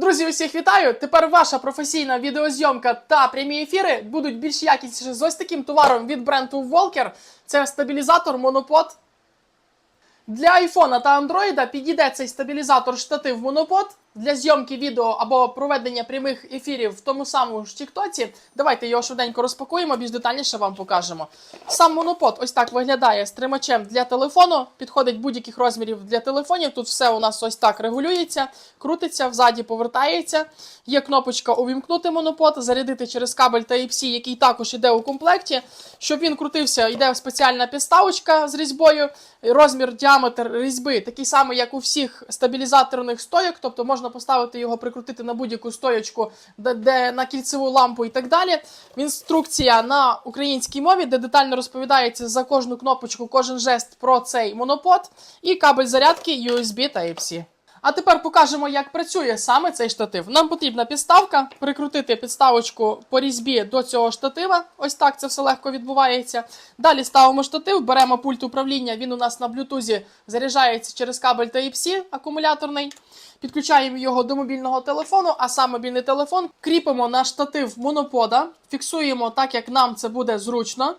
Друзі, усіх вітаю! Тепер ваша професійна відеозйомка та прямі ефіри будуть більш якісніше з ось таким товаром від бренду Walker. Це стабілізатор монопод. Для iPhone та Android підійде цей стабілізатор штатив монопод для зйомки відео або проведення прямих ефірів в тому самому ж Тіктоці. Давайте його швиденько розпакуємо, більш детальніше вам покажемо. Сам монопод ось так виглядає з тримачем для телефону. Підходить будь-яких розмірів для телефонів. Тут все у нас ось так регулюється, крутиться, взаді повертається. Є кнопочка увімкнути монопод, зарядити через кабель Type-C, який також іде у комплекті. Щоб він крутився, йде спеціальна підставочка з різьбою. Розмір, діаметр різьби такий самий, як у всіх стабілізаторних стойок, тобто можна поставити його, прикрутити на будь-яку стоячку, де, де на кільцеву лампу і так далі. Інструкція на українській мові, де детально розповідається за кожну кнопочку, кожен жест про цей монопод, і кабель зарядки USB Type-C. А тепер покажемо, як працює саме цей штатив. Нам потрібна підставка, прикрутити підставочку по різьбі до цього штатива. Ось так це все легко відбувається. Далі ставимо штатив, беремо пульт управління. Він у нас на блютузі заряджається через кабель Type-C акумуляторний. Підключаємо його до мобільного телефону, а сам мобільний телефон кріпимо на штатив монопода, фіксуємо так, як нам це буде зручно.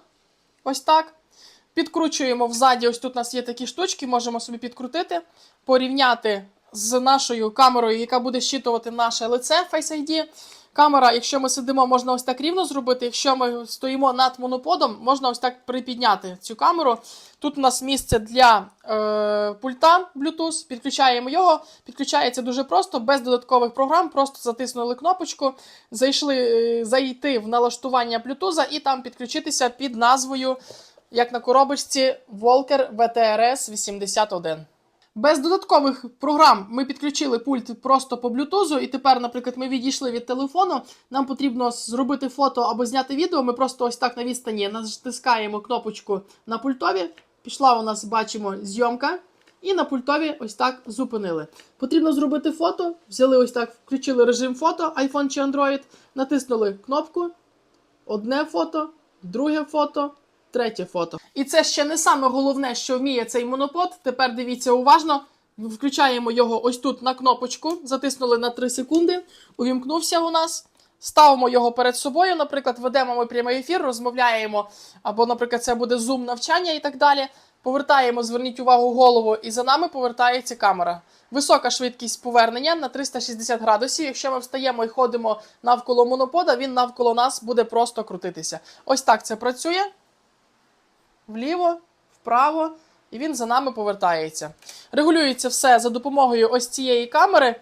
Ось так. Підкручуємо взаді, ось тут у нас є такі штучки, можемо собі підкрутити, порівняти з нашою камерою, яка буде щитувати наше лице Face ID. Камера, якщо ми сидимо, можна ось так рівно зробити. Якщо ми стоїмо над моноподом, можна ось так припідняти цю камеру. Тут у нас місце для е, пульта Bluetooth, підключаємо його. Підключається дуже просто, без додаткових програм. Просто затиснули кнопочку, зайшли, е, зайти в налаштування Bluetooth і там підключитися під назвою, як на коробочці, Walker VTRS 81. Без додаткових програм ми підключили пульт просто по блютузу, і тепер, наприклад, ми відійшли від телефону. Нам потрібно зробити фото або зняти відео. Ми просто ось так на відстані натискаємо кнопочку на пультові. Пішла у нас, бачимо, зйомка. І на пультові ось так зупинили. Потрібно зробити фото. Взяли ось так, включили режим фото, iPhone чи Android, натиснули кнопку. Одне фото, друге фото, третє фото. І це ще не саме головне, що вміє цей монопод. Тепер дивіться уважно. Включаємо його ось тут на кнопочку, затиснули на 3 секунди. Увімкнувся у нас. Ставимо його перед собою. Наприклад, ведемо ми прямий ефір, розмовляємо, або, наприклад, це буде зум навчання і так далі. Повертаємо, зверніть увагу голову, і за нами повертається камера. Висока швидкість повернення на 360 градусів. Якщо ми встаємо і ходимо навколо монопода, він навколо нас буде просто крутитися. Ось так це працює вліво, вправо, і він за нами повертається. Регулюється все за допомогою ось цієї камери.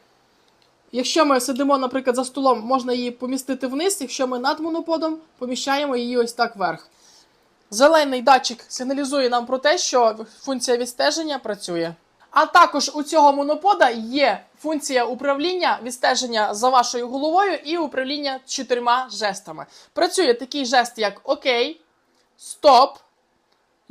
Якщо ми сидимо, наприклад, за столом, можна її помістити вниз. Якщо ми над моноподом, поміщаємо її ось так вверх. Зелений датчик сигналізує нам про те, що функція відстеження працює. А також у цього монопода є функція управління відстеження за вашою головою і управління чотирма жестами. Працює такий жест, як ОК, Стоп,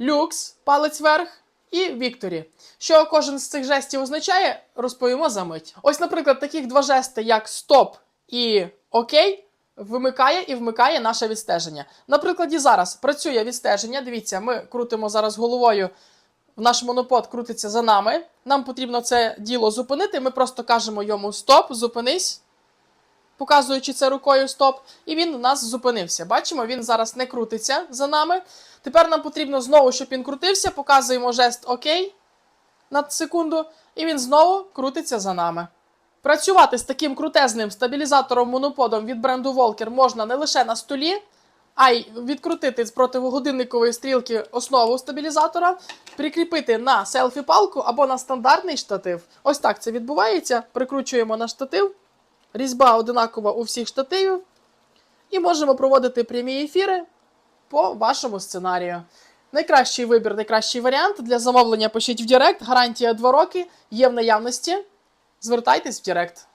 люкс, палець вверх і Вікторі. Що кожен з цих жестів означає, розповімо за мить. Ось, наприклад, таких два жести, як стоп і окей, вимикає і вмикає наше відстеження. На прикладі зараз працює відстеження. Дивіться, ми крутимо зараз головою. Наш монопод крутиться за нами. Нам потрібно це діло зупинити. Ми просто кажемо йому стоп, зупинись показуючи це рукою стоп, і він у нас зупинився. Бачимо, він зараз не крутиться за нами. Тепер нам потрібно знову, щоб він крутився, показуємо жест ОК на секунду, і він знову крутиться за нами. Працювати з таким крутезним стабілізатором моноподом від бренду Walker можна не лише на столі, а й відкрутити з противогодинникової стрілки основу стабілізатора, прикріпити на селфі-палку або на стандартний штатив. Ось так це відбувається. Прикручуємо на штатив. Різьба одинакова у всіх штативів. І можемо проводити прямі ефіри по вашому сценарію. Найкращий вибір, найкращий варіант для замовлення пишіть в Директ. Гарантія 2 роки є в наявності. Звертайтесь в Директ.